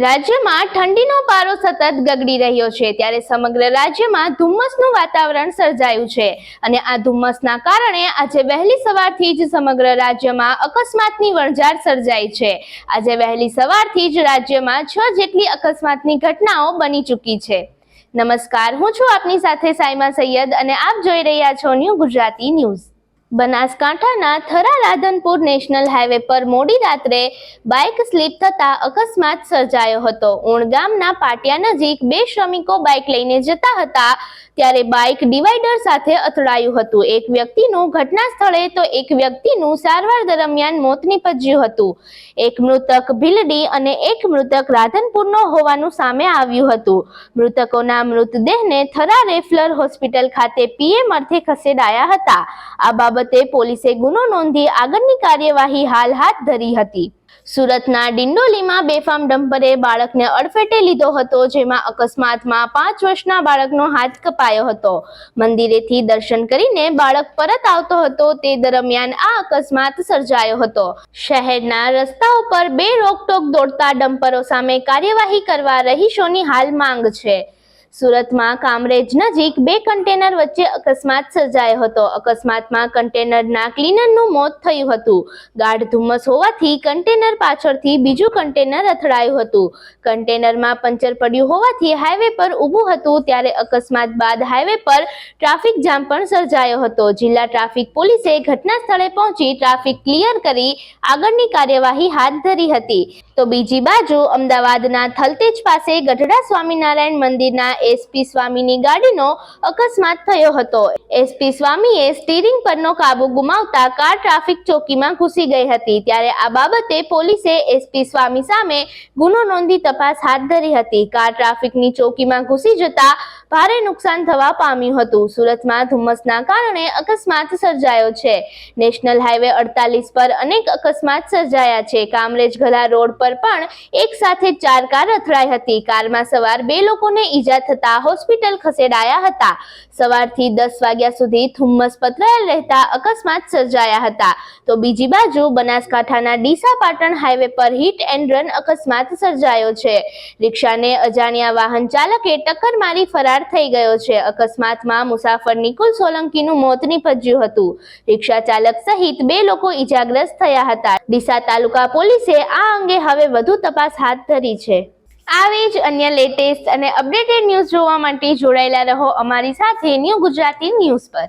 રાજ્યમાં ઠંડીનો પારો સતત ગગડી રહ્યો છે ત્યારે સમગ્ર રાજ્યમાં ધુમ્મસનું વાતાવરણ સર્જાયું છે. અને આ ધુમ્મસના કારણે આજે વહેલી સવારથી જ સમગ્ર રાજ્યમાં અકસ્માતની વણઝાર સર્જાઈ છે. આજે વહેલી સવારથી જ રાજ્યમાં છ જેટલી અકસ્માતની ઘટનાઓ બની ચૂકી છે. નમસ્કાર, હું છું આપની સાથે સાયમા સૈયદ અને આપ જોઈ રહ્યા છો ન્યૂ ગુજરાતી ન્યૂઝ. બનાસકાંઠાના થરા રાધનપુર નેશનલ હાઈવે પર મોડી રાત્રે બાઇક સ્લીપ થતા અકસ્માત સર્જાયો હતો. ઉણ ગામના પાટિયા નજીક બે શ્રમિકો બાઇક લઈને જતા હતા. ત્યારે બાઇક ડિવાઈડર સાથે અથડાયું હતું. એક વ્યક્તિનું ઘટના સ્થળે તો એક વ્યક્તિનું સારવાર દરમિયાન મોત નીપજ્યું હતું. એક મૃતક ભીલડી અને એક મૃતક રાધનપુરનો હોવાનું સામે આવ્યું હતું. મૃતકોના મૃતદેહને થરા રેફલર હોસ્પિટલ ખાતે પીએમ અર્થે ખસેડાયા હતા. આ બાબતે પોલીસે ગુનો નોંધી આગળની કાર્યવાહી હાલ હાથ ધરી હતી. સુરતના ડિંડોલીમાં બેફામ ડમ્પરે બાળકને અડફેટે લીધો હતો, જેમાં અકસ્માતમાં પાંચ વર્ષના બાળકનો હાથ કપાયો હતો. મંદિરેથી દર્શન કરીને બાળક પરત આવતો હતો, તે દરમિયાન આ અકસ્માત સર્જાયો હતો. શહેરના રસ્તા ઉપર બે રોકટોક દોડતા ડમ્પરો સામે કાર્યવાહી કરવા રહીશોની હાલ માંગ છે. સુરતમાં કામરેજ નજીક બે કન્ટેનર વચ્ચે અકસ્માત સર્જાયો હતો. અકસ્માતમાં કન્ટેનરના ક્લીનરનું મોત થયું હતું. ગાઢ ધુમ્મસ હોવાથી કન્ટેનર પાછળથી બીજું કન્ટેનર અથડાયું હતું. કન્ટેનરમાં પંચર પડ્યું હોવાથી હાઈવે પર ઊભું હતું ત્યારે અકસ્માત બાદ હાઈવે પર ટ્રાફિક જામ પણ સર્જાયો હતો. જિલ્લા ટ્રાફિક પોલીસે ઘટના સ્થળે પહોંચી ટ્રાફિક ક્લિયર કરી આગળની કાર્યવાહી હાથ ધરી હતી. તો બીજી બાજુ અમદાવાદના થલતેજ પાસે ગઢડા સ્વામિનારાયણ મંદિરના એસપી સ્વામીની ગાડીનો અકસ્માત થયો હતો. એસપી સ્વામીએ સ્ટીરિંગ પરનો કાબુ ગુમાવતા કાર ટ્રાફિક ચોકીમાં ઘૂસી ગઈ હતી. ત્યારે આ બાબતે પોલીસે એસપી સ્વામી સામે ગુનો નોંધી તપાસ હાથ ધરી હતી. કાર ટ્રાફિકની ચોકીમાં ઘૂસી જતા ભારે નુકસાન થવા પામ્યું હતું. સુરતમાં ધુમ્મસના કારણે અકસ્માત સર્જાયો છે. નેશનલ હાઈવે અડતાલીસ પર અનેક અકસ્માત સર્જાયા છે. કામરેજ ગલા રોડ પર પણ એક સાથે ચાર કાર અથડાઈ હતી. કારમાં સવાર બે લોકોને ઈજા થતા હોસ્પિટલ ખસેડાયા હતા. સવારથી દસ વાગ્યા સુધી ધુમ્મસ પથરાયેલ રહેતા અકસ્માત સર્જાયા હતા. તો બીજી બાજુ બનાસકાંઠાના ડીસા પાટણ હાઈવે પર હિટ એન્ડ રન અકસ્માત સર્જાયો છે. રિક્ષાને અજાણ્યા વાહન ચાલકે ટક્કર મારી ફરાર થઈ ગયો છે. અકસ્માતમાં મુસાફર નિકુલ સોલંકીનું મોત નીપજ્યું હતું. રિક્ષા ચાલક સહિત બે લોકો ઈજાગ્રસ્ત થયા હતા. ડીસા તાલુકા પોલીસે આ અંગે હવે વધુ તપાસ હાથ ધરી છે. આવી જ અન્ય લેટેસ્ટ અને અપડેટેડ ન્યૂઝ જોવા માટે જોડાયેલા રહો અમારી સાથે ન્યૂ ગુજરાતી ન્યૂઝ પર.